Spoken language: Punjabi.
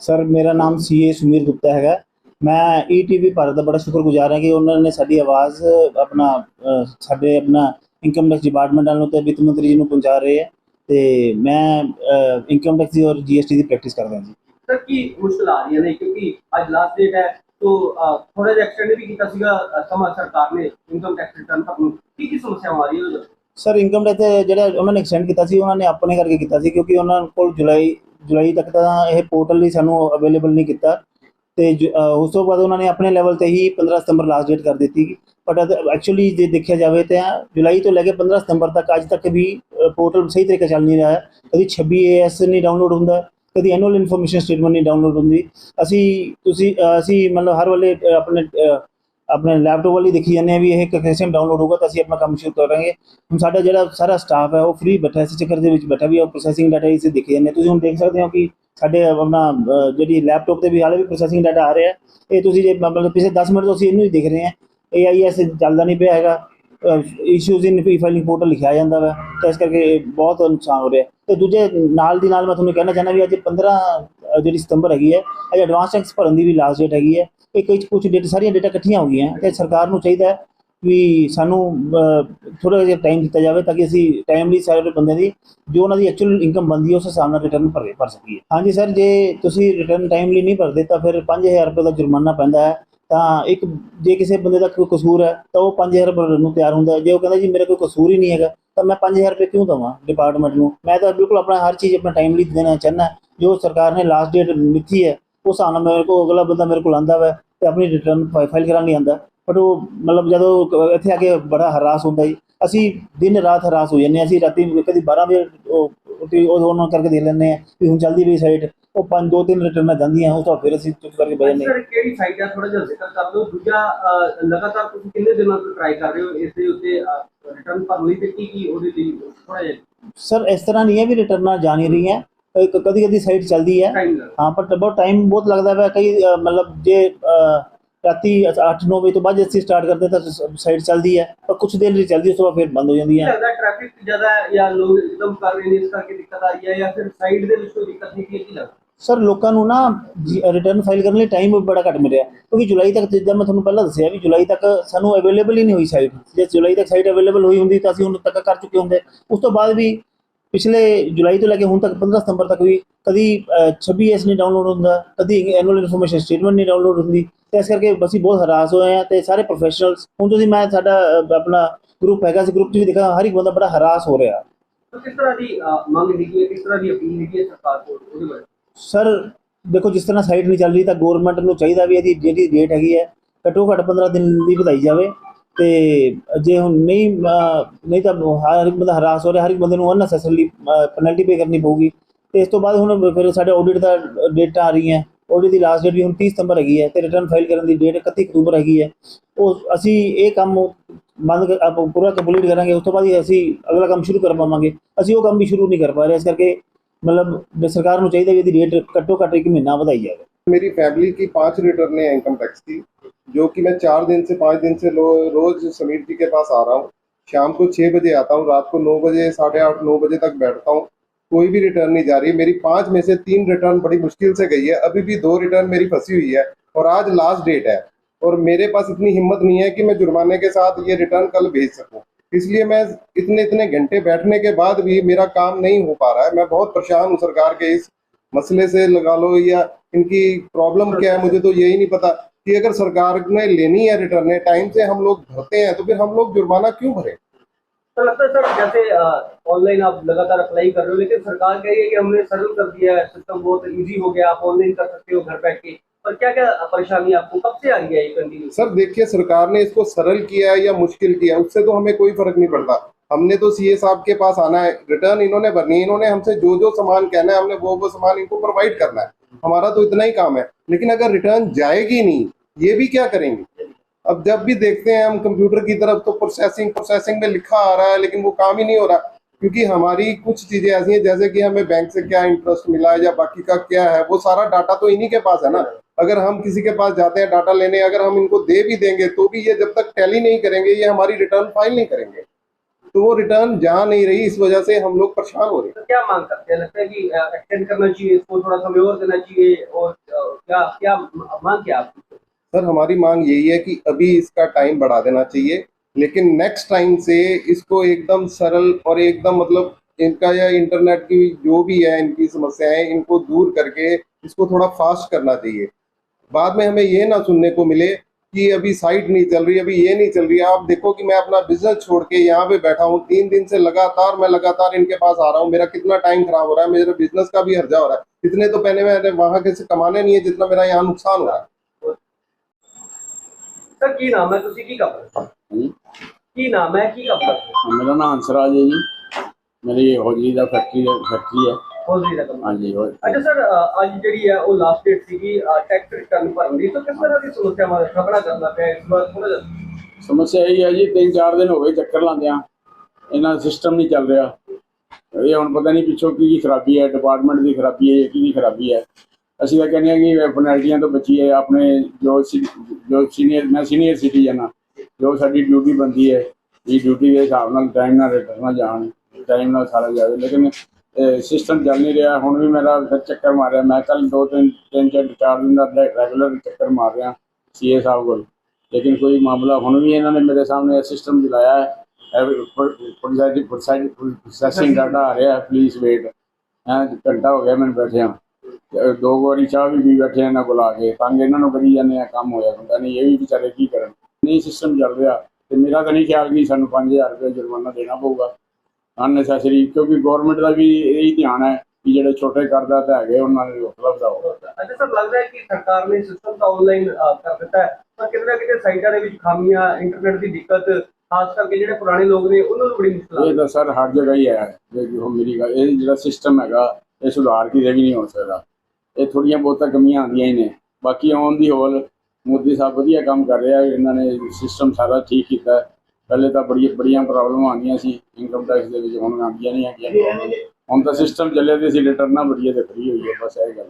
ਸਰ ਮੇਰਾ ਨਾਮ ਸੀਏ ਸੁਮੀਰ ਗੁਪਤਾ ਹੈਗਾ। ਮੈਂ ਈਟੀਵੀ ਭਾਰਤ ਦਾ ਬੜਾ ਸ਼ੁਕਰਗੁਜ਼ਾਰ ਹਾਂ ਕਿ ਉਹਨਾਂ ਨੇ ਸਾਡੀ ਆਵਾਜ਼ ਆਪਣਾ ਸਾਡੇ ਆਪਣਾ ਇਨਕਮ ਟੈਕਸ ਡਿਪਾਰਟਮੈਂਟ ਵੱਲੋਂ ਤੇ ਵਿੱਤ ਮੰਤਰੀ ਜੀ ਨੂੰ ਪਹੁੰਚਾ ਰਹੇ ਹੈ ਤੇ ਮੈਂ ਇਨਕਮ ਟੈਕਸ ਦੀ ਔਰ ਜੀਐਸਟੀ ਦੀ ਪ੍ਰੈਕਟਿਸ ਕਰਦਾ ਜੀ। ਸਰ ਕੀ ਮੁਸ਼ਕਲ ਆ ਰਹੀਆਂ ਨੇ? ਕਿਉਂਕਿ ਅੱਜ ਲਾਸਟ ਡੇਟ ਹੈ ਤੋ ਥੋੜਾ ਜਿਹਾ ਐਕਸਟੈਂਡ ਵੀ ਕੀਤਾ ਸੀਗਾ ਅ, ਸਮਾਂ ਸਰਕਾਰ ਨੇ ਇਨਕਮ ਟੈਕਸ ਰਿਟਰਨ ਤੱਕ ਨੂੰ। ਕੀ ਕੀ ਸਮੱਸਿਆਵਾਂ ਆ ਰਹੀਆਂ ਨੇ? ਸਰ ਇਨਕਮ ਟੈਕਸ ਜਿਹੜਾ ਉਹਨਾਂ ਨੇ ਐਕਸਟੈਂਡ ਕੀਤਾ ਸੀ ਉਹਨਾਂ ਨੇ ਆਪਣੇ ਕਰਕੇ ਕੀਤਾ ਸੀ ਕਿਉਂਕਿ ਉਹਨਾਂ ਕੋਲ ਜੁਲਾਈ ਜੁਲਾਈ ਤੱਕ ਤਾਂ ਇਹ ਪੋਰਟਲ ਹੀ ਸਾਨੂੰ ਅਵੇਲੇਬਲ ਨਹੀਂ ਕੀਤਾ। ਤੇ ਜ- ਉਸ ਤੋਂ ਬਾਅਦ ਉਹਨਾਂ ਨੇ ਆਪਣੇ ਲੈਵਲ ਤੇ ਹੀ 15 ਸਤੰਬਰ ਲਾਸਟ ਡੇਟ ਕਰ ਦਿੱਤੀ। ਬਟ ਐਕਚੁਅਲੀ ਜੇ ਦੇਖਿਆ ਜਾਵੇ ਤਾਂ ਜੁਲਾਈ ਤੋਂ ਲੈ ਕੇ 15 ਸਤੰਬਰ ਤੱਕ ਅੱਜ ਤੱਕ ਵੀ ਪੋਰਟਲ ਸਹੀ ਤਰੀਕੇ ਚੱਲ ਨਹੀਂ ਰਿਹਾ ਹੈ। ਕਦੀ 26 ਏਐਸ ਨਹੀਂ ਡਾਊਨਲੋਡ ਹੁੰਦਾ, ਕਦੀ ਐਨੂਅਲ ਇਨਫੋਰਮੇਸ਼ਨ ਸਟੇਟਮੈਂਟ ਨਹੀਂ ਡਾਊਨਲੋਡ ਹੁੰਦੀ। ਅਸੀਂ, ਤੁਸੀਂ ਅਸੀਂ ਮਤਲਬ ਹਰ ਵੇਲੇ ਆਪਣੇ ਆਪਣੇ ਲੈਪਟਾਪ ਵਾਲੀ ਦੇਖੀ ਜਾਂਦੇ ਆ ਵੀ ਇਹ ਕਿਵੇਂ ਡਾਊਨਲੋਡ ਹੋਊਗਾ ਤਾਂ ਅਸੀਂ ਆਪਣਾ ਕੰਮ ਸ਼ੁਰੂ ਕਰਾਂਗੇ। ਹੁਣ ਸਾਡਾ ਜਿਹੜਾ ਸਾਰਾ ਸਟਾਫ ਹੈ ਉਹ ਫ੍ਰੀ ਬੈਠਾ ਇਸ ਚੱਕਰ ਦੇ ਵਿੱਚ ਬੈਠਾ ਵੀ ਉਹ ਪ੍ਰੋਸੈਸਿੰਗ ਡਾਟਾ ਇਸੇ ਦੇਖੀ ਜਾਂਦੇ ਤੁਸੀਂ ਹੁਣ ਦੇਖ ਸਕਦੇ ਹੋ ਕਿ ਸਾਡੇ ਆਪਣਾ ਜਿਹੜੀ ਲੈਪਟਾਪ ਤੇ ਵੀ ਹਾਲੇ ਵੀ ਪ੍ਰੋਸੈਸਿੰਗ ਡਾਟਾ ਆ ਰਿਹਾ ਇਹ ਤੁਸੀਂ ਜੇ ਮਤਲਬ ਪਿਛਲੇ 10 ਮਿੰਟ ਤੋਂ ਅਸੀਂ ਇਹਨੂੰ ਹੀ ਦੇਖ ਰਹੇ ਹਾਂ। AIS ਚੱਲਦਾ ਨਹੀਂ ਪਿਆ ਹੈਗਾ। Issues in fee filing portal ਲਿਖਿਆ ਜਾਂਦਾ ਵਾ। ਤਾਂ ਇਸ ਕਰਕੇ ਬਹੁਤ ਨੁਕਸਾਨ ਹੋ ਰਿਹਾ ਤੇ ਦੂਜੇ ਨਾਲ ਦੀ ਨਾਲ ਮੈਂ ਤੁਹਾਨੂੰ ਕਹਿਣਾ ਚਾਹੁੰਦਾ ਵੀ ਅੱਜ 15 ਜਿਹੜੀ ਸਤੰਬਰ ਹੈਗੀ ਹੈ, ਅੱਜ ਐਡਵਾਂਸ ਟੈਕਸ ਭਰਨ ਦੀ ਵੀ ਲਾਸਟ ਡੇਟ ਹੈਗੀ ਹੈ। ਇਹ ਕੁਝ ਕੁਝ ਡੇਟ ਸਾਰੀਆਂ ਡੇਟਾ ਇਕੱਠੀਆਂ ਹੋ ਗਈਆਂ ਤੇ ਸਰਕਾਰ ਨੂੰ ਚਾਹੀਦਾ ਹੈ ਵੀ ਸਾਨੂੰ ਥੋੜਾ ਜਿਹਾ ਟਾਈਮ ਦਿੱਤਾ ਜਾਵੇ ਤਾਂ ਕਿ ਅਸੀਂ ਟਾਈਮਲੀ ਸਾਰੇ ਬੰਦੇ ਦੀ, ਜੋ ਉਹਨਾਂ ਦੀ ਐਕਚੁਅਲ ਇਨਕਮ ਬਣਦੀ ਉਸ ਹਿਸਾਬ ਨਾਲ ਰਿਟਰਨ ਭਰ ਭਰ ਸਕੀਏ। ਹਾਂਜੀ ਸਰ ਜੇ ਤੁਸੀਂ ਰਿਟਰਨ ਟਾਈਮਲੀ ਨਹੀਂ ਭਰਦੇ ਤਾਂ ਫਿਰ 5000 ਰੁਪਏ ਦਾ ਜੁਰਮਾਨਾ ਪੈਂਦਾ ਹੈ। ਤਾਂ ਇੱਕ, ਜੇ ਕਿਸੇ ਬੰਦੇ ਦਾ ਕੋਈ ਕਸੂਰ ਹੈ, ਤਾਂ ਉਹ 5000 ਭਰਨ ਨੂੰ ਤਿਆਰ ਹੁੰਦਾ ਜੇ ਉਹ ਕਹਿੰਦਾ ਜੀ, ਮੇਰਾ ਕੋਈ ਕਸੂਰ ਹੀ ਨਹੀਂ ਹੈਗਾ ਤਾਂ ਮੈਂ 5000 ਰੁਪਏ ਕਿਉਂ ਦਵਾਂ ਡਿਪਾਰਟਮੈਂਟ ਨੂੰ? ਮੈਂ ਤਾਂ ਬਿਲਕੁਲ ਆਪਣਾ ਹਰ ਚੀਜ਼ ਆਪਣਾ ਟਾਈਮਲੀ ਦੇਣਾ ਚਾਹੁੰਦਾ। ਜੋ ਸਰਕਾਰ ਨੇ ਲਾਸਟ ਡੇਟ ਮਿੱਥੀ ਹੈ, ਉਸ ਹਿਸਾਬ ਨਾਲ ਮੇਰੇ ਕੋਲ ਅਗਲਾ ਬੰਦਾ ਮੇਰੇ ਕੋਲ ਆਂਦਾ ਵਾ ਤੇ ਆਪਣੀ ਰਿਟਰਨ ਫਾਈਲ ਕਰਾਉਣ ਲਈ ਆਂਦਾ ਪਰ ਉਹ ਮਤਲਬ ਜਦੋਂ ਇੱਥੇ ਆ ਕੇ ਬੜਾ ਹਰਾਸ ਹੁੰਦਾ ਜੀ। ਅਸੀਂ ਦਿਨ ਰਾਤ ਹਰਾਸ ਹੋ ਜਾਂਦੇ ਅਸੀਂ ਰਾਤੀ ਕਦੀ 12 ਵਜੇ ਉਹ ਉਹ ਉਹਨਾਂ ਕਰਕੇ ਦੇ ਲੈਂਦੇ ਆ ਵੀ ਹੁਣ ਚੱਲਦੀ ਵੀ ਸਾਈਟ ਉਹ ਪੰਜ, ਦੋ, ਤਿੰਨ ਰਿਟਰਨਾਂ ਜਾਂਦੀਆਂ ਉਹ ਤਾਂ ਫਿਰ ਅਸੀਂ ਚੁੱਪ ਕਰਕੇ ਬਹਿ ਜਾਂਦੇ ਸਰ ਕਿਹੜੀ ਸਾਈਟ ਹੈ ਥੋੜਾ ਜਿਹਾ ਜ਼ਿਕਰ ਕਰ ਦਿਓ? ਦੂਜਾ ਲਗਾਤਾਰ ਤੁਸੀਂ ਕਿੰਨੇ ਦਿਨਾਂ ਤੋਂ ਟਰਾਈ ਕਰ ਰਹੇ ਹੋ? ਇਸ ਦੇ ਉੱਤੇ ਰਿਟਰਨ ਭਰਨ ਲਈ ਤੇ ਕੀ ਕੀ ਉਹਦੇ ਲਈ ਥੋੜਾ ਜਿਹਾ? ਸਰ ਇਸ ਤਰ੍ਹਾਂ ਨਹੀਂ ਹੈ ਵੀ ਰਿਟਰਨਾਂ ਜਾ ਨਹੀਂ ਰਹੀਆਂ ਕਦੀ ਕਦੀ ਸਾਈਟ ਚੱਲਦੀ ਹੈ। ਟਾਈਮ ਲੱਗ ਹਾਂ ਪਰ ਬਹੁਤ ਟਾਈਮ ਬਹੁਤ ਲੱਗਦਾ ਹੈ ਕਈ ਅ, ਮਤਲਬ ਜੇ ਅ, ਰਾਤੀ 8-9 ਵਜੇ ਤੋਂ ਬਾਅਦ ਜੇ ਅਸੀਂ ਸਟਾਰਟ ਕਰਦੇ ਤਾਂ ਸਾਈਟ ਚੱਲਦੀ ਹੈ। ਪਰ ਕੁਝ ਦੇਰ ਲਈ ਚੱਲਦੀ ਉਸ ਤੋਂ ਬਾਅਦ ਫਿਰ ਬੰਦ ਹੋ ਜਾਂਦੀ ਹੈ। ਲੱਗਦਾ ਟ੍ਰੈਫਿਕ ਜ਼ਿਆਦਾ ਹੈ ਜਾਂ ਲੋਕ ਇੱਕਦਮ ਕਰ ਰਹੇ ਨੇ ਇਸ ਕਰਕੇ ਦਿੱਕਤ ਆ ਰਹੀ ਹੈ ਜਾਂ ਫਿਰ ਸਾਈਡ ਦੇ ਵਿੱਚ ਕੋਈ ਦਿੱਕਤ ਨਹੀਂ ਕੀ ਲੱਗਦਾ? ਸਰ ਲੋਕਾਂ ਨੂੰ ਨਾ ਰਿਟਰਨ ਫਾਈਲ ਕਰਨ ਲਈ ਟਾਈਮ ਬੜਾ ਘੱਟ ਮਿਲਿਆ। ਕਿਉਂਕਿ ਜੁਲਾਈ ਤੱਕ ਜਿੱਦਾਂ ਮੈਂ ਤੁਹਾਨੂੰ ਪਹਿਲਾਂ ਦੱਸਿਆ ਵੀ ਜੁਲਾਈ ਤੱਕ ਸਾਨੂੰ ਅਵੇਲੇਬਲ ਹੀ ਨਹੀਂ ਹੋਈ ਸਾਈਟ ਜੇ ਜੁਲਾਈ ਤੱਕ ਸਾਈਟ ਅਵੇਲੇਬਲ ਹੋਈ ਹੁੰਦੀ ਤਾਂ ਅਸੀਂ ਹੁਣ ਤੱਕ ਕਰ ਚੁੱਕੇ ਹੁੰਦੇ। ਉਸ ਤੋਂ ਬਾਅਦ ਵੀ ਪਿਛਲੇ ਜੁਲਾਈ ਤੋਂ ਲੈ ਕੇ ਹੁਣ ਤੱਕ 15 ਸਤੰਬਰ ਤੱਕ ਵੀ ਕਦੀ ਅ, 26 ਐਸ ਨਹੀਂ ਡਾਊਨਲੋਡ ਹੁੰਦਾ ਕਦੀ ਐਨੂਅਲ ਇਨਫੋਰਮੇਸ਼ਨ ਸਟੇਟਮੈਂਟ ਨਹੀਂ ਡਾਊਨਲੋਡ ਹੁੰਦੀ। ਤੇ ਇਸ ਕਰਕੇ ਅਸੀਂ ਬਹੁਤ ਹਰਾਸ ਹੋਏ ਆ ਤੇ ਸਾਰੇ ਪ੍ਰੋਫੈਸ਼ਨਲਸ ਹੁਣ ਤੁਸੀਂ ਮੈਂ ਸਾਡਾ ਆਪਣਾ ਗਰੁੱਪ ਹੈਗਾ ਸੀ ਗਰੁੱਪ 'ਚ ਵੀ ਦੇਖਿਆ ਹਰ ਇੱਕ ਬੰਦਾ ਬੜਾ ਹਰਾਸ ਹੋ ਰਿਹਾ। ਕਿਸ ਤਰ੍ਹਾਂ ਦੀ ਮੰਗ ਹੈਗੀ ਹੈ ਕਿਸ ਤਰ੍ਹਾਂ ਦੀ ਅਪੀਲ ਹੈਗੀ ਹੈ ਸਰਕਾਰ ਕੋਲ ਉਹਦੇ ਬਾਰੇ? ਸਰ, ਦੇਖੋ, ਜਿਸ ਤਰ੍ਹਾਂ ਸਾਈਟ ਨਹੀਂ ਚੱਲ ਰਹੀ ਤਾਂ ਗਵਰਨਮੈਂਟ ਨੂੰ ਚਾਹੀਦਾ ਵੀ ਇਹਦੀ ਜਿਹੜੀ ਡੇਟ ਹੈਗੀ ਹੈ, ਘੱਟੋ ਘੱਟ 15 ਦਿਨ ਦੀ ਵਧਾਈ ਜਾਵੇ ਤੇ ਜੇ ਹੁਣ ਨਹੀਂ ਨਹੀਂ ਤਾਂ ਹਰ ਇੱਕ ਬੰਦਾ ਹਰਾਸ ਹੋ ਰਿਹਾ, ਹਰ ਇੱਕ ਬੰਦੇ ਨੂੰ ਅਨਨੈਸੈਸਰਲੀ ਪੈਨਲਟੀ ਪੇ ਕਰਨੀ ਪਊਗੀ। ਤੇ ਇਸ ਤੋਂ ਬਾਅਦ ਹੁਣ ਫਿਰ ਸਾਡੇ ਆਡਿਟ ਦਾ ਡੇਟਾ ਆ ਰਹੀ ਹੈ ਆਡਿਟ ਦੀ ਲਾਸਟ ਡੇਟ ਵੀ ਹੁਣ 30 ਸਤੰਬਰ ਹੈਗੀ ਹੈ ਤੇ ਰਿਟਰਨ ਫਾਈਲ ਕਰਨ ਦੀ ਡੇਟ 31 ਅਕਤੂਬਰ ਹੈਗੀ ਹੈ। ਉਹ ਅਸੀਂ ਇਹ ਕੰਮ ਬੰਦ ਕਰ- ਆਪ ਪੂਰਾ ਕੰਪਲੀਟ ਕਰਾਂਗੇ, ਉਸ ਤੋਂ ਬਾਅਦ ਅਸੀਂ ਅਗਲਾ ਕੰਮ ਸ਼ੁਰੂ ਕਰ ਪਾਵਾਂਗੇ। ਅਸੀਂ ਉਹ ਕੰਮ ਵੀ ਸ਼ੁਰੂ ਨਹੀਂ ਕਰ ਪਾ ਰਹੇ, ਇਸ ਕਰਕੇ मतलब सरकार को चाहिए यदि रेट घटो घट एक महीना बधाई जाए। मेरी फैमिली की पाँच रिटर्न है इनकम टैक्स की, जो कि मैं चार दिन से पाँच दिन से रोज समीर जी के पास आ रहा हूँ। शाम को छः बजे आता हूँ, रात को नौ बजे, साढ़े आठ, नौ बजे तक बैठता हूँ। कोई भी रिटर्न नहीं जा रही है। मेरी पाँच में से तीन रिटर्न बड़ी मुश्किल से गई है। अभी भी दो रिटर्न मेरी फंसी हुई है और आज लास्ट डेट है। और मेरे पास इतनी हिम्मत नहीं है कि मैं जुर्माने के साथ ये रिटर्न कल भेज सकूँ। इसलिए मैं इतने इतने घंटे बैठने के बाद भी मेरा काम नहीं हो पा रहा है। मैं बहुत परेशान हूँ सरकार के इस मसले से लगा लो या इनकी प्रॉब्लम क्या है, मुझे तो यही नहीं पता कि अगर सरकार ने लेनी है रिटर्न टाइम से हम लोग भरते हैं तो फिर हम लोग जुर्माना क्यों भरे? तो लगता है सर, जैसे ऑनलाइन आप लगातार अप्लाई कर रहे हो, लेकिन सरकार कह रही है कि हमने सरल कर दिया है सिस्टम बहुत इजी हो गया, आप ऑनलाइन कर सकते हो घर बैठ के। और क्या क्या परेशानी आपको कब से आ रही है ये कंटिन्यू सर, देखिए, सरकार ने इसको सरल किया है या मुश्किल किया है, उससे तो हमें कोई फ़र्क नहीं पड़ता। हमने तो सीए साहब के पास आना है रिटर्न इन्होंने भरनी है, इन्होंने हमसे जो जो सामान कहना है, हमने वो वो सामान इनको प्रोवाइड करना है। हमारा तो इतना ही काम है, लेकिन अगर रिटर्न जाएगी नहीं, ये भी क्या करेंगे? अब जब भी देखते हैं हम कंप्यूटर की तरफ़ तो प्रोसेसिंग प्रोसेसिंग में लिखा आ रहा है, लेकिन वो काम ही नहीं हो रहा। क्योंकि हमारी कुछ चीज़ें ऐसी हैं जैसे कि हमें बैंक से क्या इंटरेस्ट मिला है या बाकी का क्या है वो सारा डाटा तो इन्हीं के पास है ना। अगर हम किसी के पास जाते हैं डाटा लेने अगर हम इनको दे भी देंगे तो भी ये जब तक टैली नहीं करेंगे ये हमारी रिटर्न फ़ाइल नहीं करेंगे। तो वो रिटर्न जा नहीं रही इस वजह से हम लोग परेशान हो रहे हैं। तो क्या मांग करते हैं? लगता है कि एक्सटेंड करना चाहिए इसको थोड़ा समय और देना चाहिए और क्या क्या मांग क्या आपकी? सर हमारी मांग यही है कि अभी इसका टाइम बढ़ा देना चाहिए। लेकिन नेक्स्ट टाइम से इसको एकदम सरल और एकदम मतलब इनका या इंटरनेट की जो भी है, इनकी समस्याएँ इनको दूर करके इसको थोड़ा फास्ट करना चाहिए। बाद में हमें ये ना सुनने को मिले कि अभी साइट नहीं चल रही, अभी ये नहीं चल रही। आप देखो कि मैं अपना बिज़नेस छोड़ के यहाँ पे बैठा हूँ, तीन दिन से लगातार मैं लगातार इनके पास आ रहा हूँ। मेरा कितना टाइम खराब हो रहा है, मेरे बिज़नेस का भी हर्जा हो रहा है। इतने तो पहले मैंने वहाँ कैसे कमाने नहीं है जितना मेरा यहाँ नुकसान हो रहा है। सर, की नाम है? तुसी की कपल ਹਾਂਜੀ। ਕੀ ਨਾਮ ਹੈ ਕੀ ਕਰਦੇ ਹੋ? ਮੇਰਾ ਨਾਮ ਹੰਸਰਾਜ ਹੈ ਜੀ। ਮੇਰੀ ਹੋਜਰੀ ਦਾ ਫੈਕਟਰੀ ਫੈਕਟਰੀ ਹੈ। ਹੌਜ਼ਰੀ ਦਾ ਕੰਮ। ਹਾਂਜੀ ਹੋ ਅੱਛਾ ਸਰ ਅ, ਅੱਜ ਜਿਹੜੀ ਹੈ ਉਹ ਲਾਸਟ ਡੇਟ ਸੀਗੀ ਟੈਕਸ ਰਿਟਰਨ ਭਰਨ ਦੀ। ਤਾਂ ਕਿਸ ਤਰ੍ਹਾਂ ਦੀ ਸਮੱਸਿਆਵਾਂ ਦਾ ਸਾਹਮਣਾ ਕਰਨਾ ਪਿਆ ਇਸ ਵਾਰ ਥੋੜਾ ਜਿਹਾ? ਸਮੱਸਿਆ ਇਹ ਹੈ ਜੀ ਤਿੰਨ ਚਾਰ ਦਿਨ ਹੋ ਗਏ ਚੱਕਰ ਲਾਉਂਦਿਆਂ ਇਹਨਾਂ ਦਾ ਸਿਸਟਮ ਨਹੀਂ ਚੱਲ ਰਿਹਾ। ਇਹ ਹੁਣ ਪਤਾ ਨਹੀਂ ਪਿੱਛੋਂ ਕੀ ਕੀ ਖਰਾਬੀ ਹੈ ਡਿਪਾਰਟਮੈਂਟ ਦੀ ਖਰਾਬੀ ਹੈ ਜਾਂ ਕੀ ਕੀ ਖਰਾਬੀ ਹੈ। ਅਸੀਂ ਤਾਂ ਕਹਿੰਦੇ ਹਾਂ ਕਿ ਪੈਨਲਟੀਆਂ ਤੋਂ ਬਚੀਏ ਆਪਣੇ ਜੋ ਸੀ- ਜੋ ਸੀਨੀਅਰ ਮੈਂ ਸੀਨੀਅਰ ਸਿਟੀਜ਼ਨ ਹਾਂ। ਜੋ ਸਾਡੀ ਡਿਊਟੀ ਬੰਦੀ ਹੈ ਇਹ ਡਿਊਟੀ ਦੇ ਹਿਸਾਬ ਨਾਲ ਟਾਈਮ ਨਾਲ ਰਿਟਰਨ ਜਾਣ ਟਾਈਮ ਨਾਲ ਸਾਰਾ ਜਾਵੇ। ਲੇਕਿਨ ਸਿਸਟਮ ਚੱਲ ਨਹੀਂ ਰਿਹਾ। ਹੁਣ ਵੀ ਮੇਰਾ ਫਿਰ ਚੱਕਰ ਮਾਰਿਆ। ਮੈਂ ਕੱਲ ਦੋ ਤਿੰਨ ਤਿੰਨ, ਚਾਰ ਚਾਰ ਦਿਨ ਦਾ ਰੈਗੂਲਰ ਚੱਕਰ ਮਾਰ ਰਿਹਾ ਸੀਏ ਸਾਹਿਬ ਕੋਲ। ਲੇਕਿਨ ਕੋਈ ਮਾਮਲਾ ਹੁਣ ਵੀ ਇਹਨਾਂ ਨੇ ਮੇਰੇ ਸਾਹਮਣੇ ਸਿਸਟਮ ਦਿਲਾਇਆ ਹੈ। ਪ੍ਰੋਸੈਸਿੰਗ ਡਾਟਾ ਆ ਰਿਹਾ ਪਲੀਜ਼ ਵੇਟ ਹਾਂ, ਘੰਟਾ ਹੋ ਗਿਆ ਮੈਨੂੰ ਬੈਠਿਆ ਤੇ ਦੋ ਵਾਰੀ ਚਾਹ ਵੀ ਪੀ ਬੈਠੇ ਇਹਨਾਂ ਕੋਲ ਆ ਕੇ। ਤੰਗ ਇਹਨਾਂ ਨੂੰ ਕਰੀ ਜਾਂਦੇ ਆ, ਕੰਮ ਹੋਇਆ ਹੁੰਦਾ। ਨਹੀਂ, ਇਹ ਵੀ ਵਿਚਾਰੇ ਕੀ ਕਰਨ? ਨਹੀਂ ਸਿਸਟਮ ਚੱਲ ਰਿਹਾ ਤੇ ਮੇਰਾ ਤਾਂ ਨਹੀਂ ਖਿਆਲ ਕਿ ਸਾਨੂੰ 5000 ਰੁਪਏ ਜੁਰਮਾਨਾ ਦੇਣਾ ਪਊਗਾ। ਅਨਨੈਸੈਸਰੀ ਕਿਉਂਕਿ ਗਵਰਨਮੈਂਟ ਦਾ ਵੀ ਇਹੀ ਧਿਆਨ ਹੈ ਕਿ ਜਿਹੜੇ ਛੋਟੇ ਕਰਜ਼ਾ ਤਾਂ ਹੈਗੇ ਉਹਨਾਂ ਨੂੰ ਹੌਸਲਾ ਵਧਾਓ। ਅੱਛਾ ਸਰ ਲੱਗਦਾ ਹੈ ਕਿ ਸਰਕਾਰ ਨੇ ਸਿਸਟਮ ਤਾਂ ਆਨਲਾਈਨ ਕਰ ਦਿੱਤਾ ਹੈ ਪਰ ਕਿਤੇ ਨਾ ਕਿਤੇ ਸਾਈਟਾਂ ਦੇ ਵਿੱਚ ਖਾਮੀਆਂ ਇੰਟਰਨੈਟ ਦੀ ਦਿੱਕਤ ਖਾਸ ਕਰਕੇ ਜਿਹੜੇ ਪੁਰਾਣੇ ਲੋਕ ਨੇ ਉਹਨਾਂ ਨੂੰ ਬੜੀ ਮੁਸ਼ਕਲ ਇਹ ਤਾਂ ਸਰ ਹਰ ਜਗ੍ਹਾ ਹੀ ਹੈ ਜੋ ਮੇਰੀ ਗੱਲ ਇਹ ਜਿਹੜਾ ਸਿਸਟਮ ਹੈਗਾ ਇਹ ਸੁਧਾਰ ਕਿਤੇ ਵੀ ਨਹੀਂ ਹੋ ਸਕਦਾ। ਇਹ ਥੋੜੀਆਂ ਬਹੁਤਾਂ ਕਮੀਆਂ ਆਉਂਦੀਆਂ ਹੀ ਨੇ ਬਾਕੀ ਆਉਣ ਦੀ ਹੋਲ ਮੋਦੀ ਸਾਹਿਬ ਵਧੀਆ ਕੰਮ ਕਰ ਰਿਹਾ ਇਹਨਾਂ ਨੇ ਸਿਸਟਮ ਸਾਰਾ ਠੀਕ ਕੀਤਾ। ਪਹਿਲੇ ਤਾਂ ਬੜੀ ਬੜੀਆਂ ਪ੍ਰੋਬਲਮਾਂ ਆਉਂਦੀਆਂ ਸੀ ਇਨਕਮ ਟੈਕਸ ਦੇ ਵਿੱਚ ਹੁਣ ਆਉਂਦੀਆਂ ਨਹੀਂ ਹੈਗੀਆਂ ਹੁਣ ਤਾਂ ਸਿਸਟਮ ਚੱਲੇ ਤੇ ਸੀ ਰਿਟਰਨਾਂ ਬੜੀਆਂ ਤੇ ਫਰੀ ਹੋਈ ਹੈ ਬਸ ਇਹ ਗੱਲ